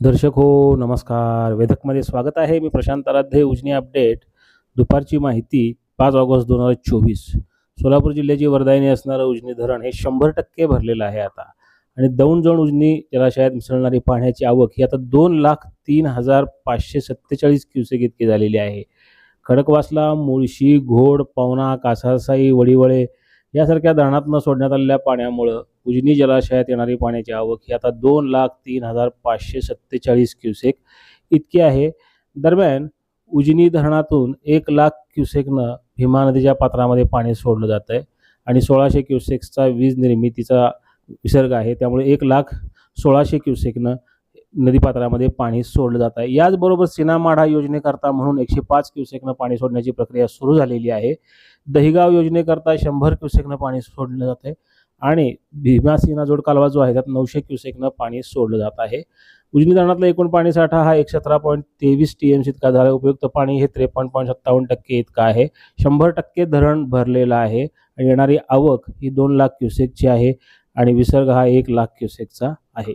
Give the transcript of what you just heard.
दर्शक हो नमस्कार. वेधकमध्ये स्वागत आहे. मी प्रशांत आराध्ये उजनी अपडेट. दुपारची माहिती पाच ऑगस्ट दोन हजार चोवीस. सोलापूर जिल्ह्याची वरदायनी असणारं उजनी धरण हे शंभर टक्के भरलेलं आहे आता. आणि दौंड जण उजनी जलाशयात मिसळणारी पाण्याची आवक ही आता दोन लाख तीन हजार पाचशे सत्तेचाळीस क्युसेक इतकी झालेली आहे. खडकवासला मुळशी घोड पवना कासारसाई वडिवळे यासारख्या धरणातनं सोडण्यात आलेल्या पाण्यामुळं उजनी जलाशयात येणारी पाण्याची आवक ही आता दोन लाख तीन हजार पाचशे सत्तेचाळीस क्युसेक इतकी आहे. दरम्यान उजनी धरणातून एक लाख क्युसेकनं भीमा नदीच्या पात्रामध्ये पाणी सोडलं जातं आहे आणि सोळाशे क्युसेक्सचा वीज निर्मितीचा विसर्ग आहे. त्यामुळे एक लाख सोळाशे क्युसेकनं नदीपात्रामध्ये पाणी सोडलं जात आहे. याचबरोबर सिनामाढा योजनेकरता म्हणून एकशे पाच क्युसेकनं पाणी सोडण्याची प्रक्रिया सुरू झालेली आहे. दहिगाव योजनेकरता शंभर क्युसेकनं पाणी सोडलं जात आहे. आणि भीमा सीना जोड कालवा जो आहे त्यात नऊशे क्युसेकनं पाणी सोडलं जात आहे. उजनी धरणातला एकूण पाणी साठा हा एक सतरा पॉईंट तेवीस टी एम सी इतका झाला? उपयुक्त पाणी हे त्रेपन्न पॉईंट सत्तावन्न टक्के इतकं आहे. शंभर टक्के धरण भरलेलं आहे आणि येणारी आवक ही दोन लाख क्युसेकची आहे आणि विसर्ग हा एक लाख क्युसेकचा आहे.